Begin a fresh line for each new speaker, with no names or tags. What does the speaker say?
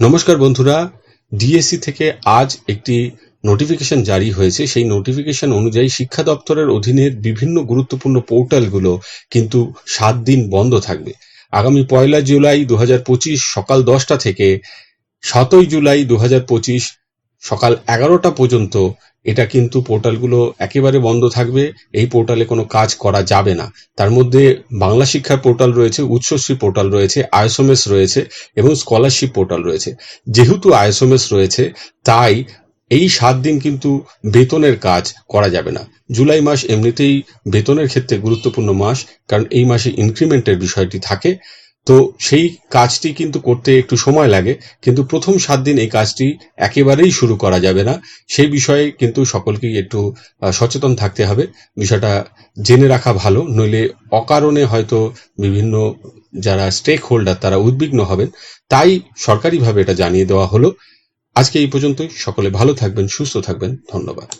নমস্কার বন্ধুরা ডিএসসি থেকে আজ একটি নোটিফিকেশন জারি হয়েছে। সেই নোটিফিকেশন অনুযায়ী শিক্ষা দপ্তরের অধীনের বিভিন্ন গুরুত্বপূর্ণ পোর্টালগুলো কিন্তু সাত দিন বন্ধ থাকবে। আগামী পয়লা জুলাই দু হাজার পঁচিশ সকাল দশটা থেকে সাতই জুলাই দু হাজার পঁচিশ সকাল এগারোটা পর্যন্ত এটা কিন্তু পোর্টালগুলো একেবারে বন্ধ থাকবে। এই পোর্টালে কোনো কাজ করা যাবে না। তার মধ্যে বাংলা শিক্ষার পোর্টাল রয়েছে উচ্চশ্রী পোর্টাল রয়েছে, আইএসএমএস রয়েছে এবং স্কলারশিপ পোর্টাল রয়েছে। যেহেতু আইএসএমএস রয়েছে, তাই এই সাত দিন কিন্তু বেতনের কাজ করা যাবে না। জুলাই মাস এমনিতেই বেতনের ক্ষেত্রে গুরুত্বপূর্ণ মাস, কারণ এই মাসে ইনক্রিমেন্টের বিষয়টি থাকে। তো সেই কাজটি কিন্তু করতে একটু সময় লাগে, কিন্তু প্রথম সাত দিন এই কাজটি একেবারেই শুরু করা যাবে না। সেই বিষয়ে কিন্তু সকলকেই একটু সচেতন থাকতে হবে। বিষয়টা জেনে রাখা ভালো, নইলে অকারণে হয়তো বিভিন্ন যারা স্টেক হোল্ডার তারা উদ্বিগ্ন হবেন। তাই সরকারিভাবে এটা জানিয়ে দেওয়া হলো। আজকে এই পর্যন্তই। সকলে ভালো থাকবেন, সুস্থ থাকবেন। ধন্যবাদ।